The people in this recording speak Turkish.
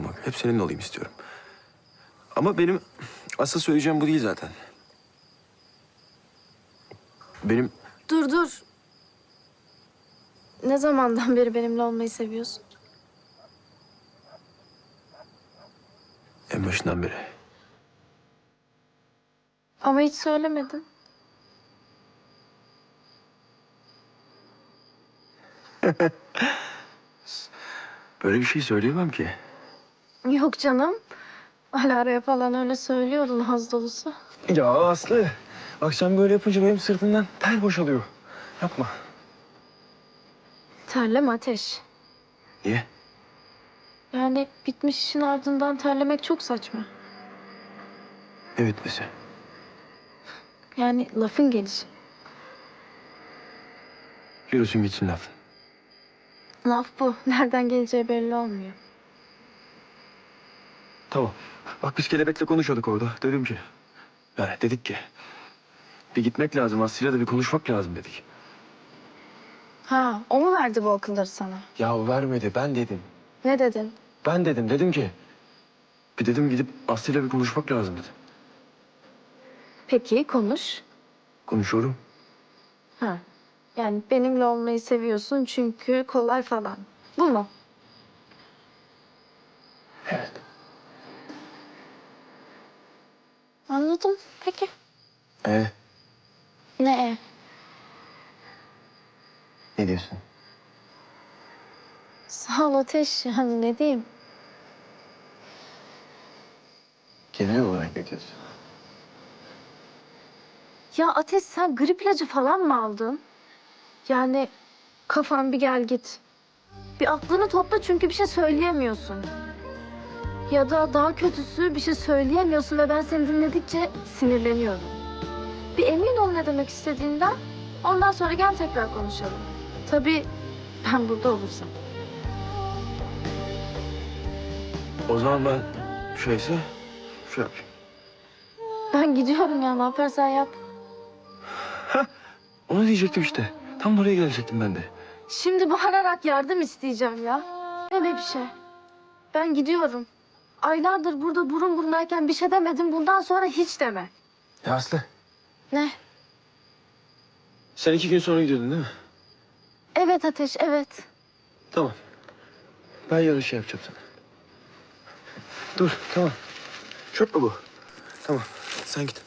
olmak. Hep seninle olayım istiyorum. Ama benim asıl söyleyeceğim bu değil zaten. Benim Dur dur. Ne zamandan beri benimle olmayı seviyorsun? en başından beri. Ama hiç söylemedin. Böyle bir şey söyleyemem ki. Yok canım. Alara'ya falan öyle söylüyordun haz dolusu. Ya Aslı. Bak sen böyle yapınca benim sırtımdan ter boşalıyor. Yapma. Terleme ateş. Niye? Yani bitmiş işin ardından terlemek çok saçma. Ne bitmesi? Yani lafın gelişi. Yürüsün gitsin laf. Laf bu. Nereden geleceği belli olmuyor. Tamam. Bak biz kelebekle konuşuyorduk orada. Dedim ki. Yani dedik ki. Bir gitmek lazım Aslı'yla da bir konuşmak lazım dedik. Ha, o mu verdi bu akılları sana? Ya vermedi ben dedim. Ne dedin? Ben dedim dedim ki. Bir dedim gidip Aslı'yla bir konuşmak lazım dedi. Peki, konuş. Konuşuyorum. Ha. Yani benimle olmayı seviyorsun çünkü kolay falan. Bu mu? Evet. Anladım. Peki. Ee, Ne? ne diyorsun? Sağ ol Ateş. Yani ne diyeyim? Kelime olarak ne diyorsun? Ya Ateş sen grip ilacı falan mı aldın? Yani kafan bir gel git. Bir aklını topla çünkü bir şey söyleyemiyorsun. Ya da daha kötüsü bir şey söyleyemiyorsun ve ben seni dinledikçe sinirleniyorum. Bir emin ol ne demek istediğinden. Ondan sonra gel tekrar konuşalım. Tabii ben burada olursam. O zaman ben şeyse şey yapayım. Ben gidiyorum ya ne yaparsan yap. Onu diyecektim işte. Tam oraya gelecektim ben de. Şimdi bağırarak yardım isteyeceğim ya. Öyle bir şey. Ben gidiyorum. Aylardır burada burun burunayken bir şey demedim. Bundan sonra hiç deme. Ya Aslı. Ne? Sen iki gün sonra gidiyordun değil mi? Evet Ateş, evet. Tamam. Ben yarın şey yapacağım sana. Dur tamam. Çöp mü bu? Tamam sen git.